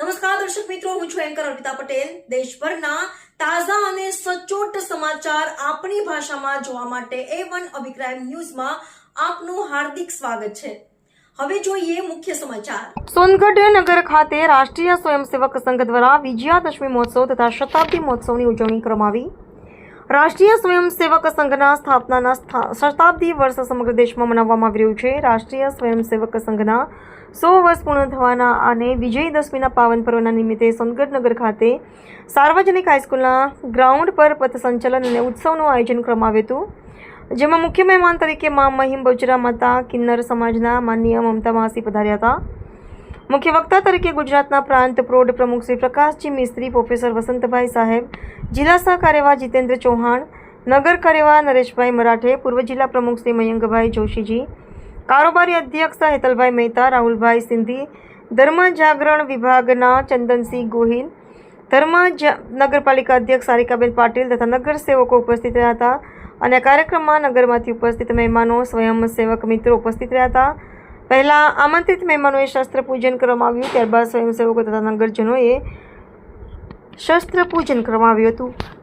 નમસ્કાર, દર્શક મિત્રો, હું છું એન્કર અર્પિતા પટેલ. દેશભરના તાજા અને સચોટ સમાચાર આપણી ભાષામાં જોવા માટે એ વન અભિપ્રાય ન્યૂઝમાં આપનું હાર્દિક સ્વાગત છે. હવે જોઈએ મુખ્ય સમાચાર. સોનગઢ નગર ખાતે રાષ્ટ્રીય સ્વયંસેવક સંઘ દ્વારા વિજયાદશમી મહોત્સવ તથા શતાબ્દી મહોત્સવની ઉજવણી કરવામાં આવી. રાષ્ટ્રીય સ્વયંસેવક સંઘના સ્થાપનાના સ્થા- શતાબ્દી વર્ષ સમગ્ર દેશમાં મનાવવામાં આવી રહ્યું છે. રાષ્ટ્રીય સ્વયંસેવક સંઘના સો વર્ષ પૂર્ણ થવાના અને વિજયદશમીના પાવન પર્વના નિમિત્તે સોનગઢનગર ખાતે સાર્વજનિક હાઈસ્કૂલના ગ્રાઉન્ડ પર પથ સંચલન અને ઉત્સવનું આયોજન કરવામાં આવ્યું હતું. જેમાં મુખ્ય મહેમાન તરીકે મા મહિમ બજરા માતા, કિન્નર સમાજના માનનીય મમતા માસી પધાર્યા હતા. મુખ્ય વક્તા તરીકે ગુજરાતના પ્રાંત પ્રૌઢ પ્રમુખ શ્રી પ્રકાશજી મિસ્ત્રી પ્રોફેસર વસંતભાઈ સાહેબ, જિલ્લા સહ કાર્યવાહ જીતેન્દ્ર ચૌહાણ, નગર કાર્યવાહ નરેશભાઈ મરાઠે, પૂર્વ જિલ્લા પ્રમુખ શ્રી મયંકભાઈ જોશીજી, કારોબારી અધ્યક્ષ હેતલભાઈ મહેતા, રાહુલભાઈ સિંધી, ધર્મ જાગરણ વિભાગના ચંદનસિંહ ગોહિલ, ધર્મ નગરપાલિકા અધ્યક્ષ સારિકાબેન પાટીલ તથા નગર સેવકો ઉપસ્થિત રહ્યા હતા અને કાર્યક્રમમાં નગરમાંથી ઉપસ્થિત મહેમાનો, સ્વયંસેવક મિત્રો ઉપસ્થિત રહ્યા હતા. પહેલા આમંત્રિત મહેમાનોએ શસ્ત્ર પૂજન કરવામાં આવ્યું, ત્યારબાદ સ્વયંસેવકો તથા નગરજનોએ શસ્ત્ર પૂજન કરવામાં આવ્યું હતું.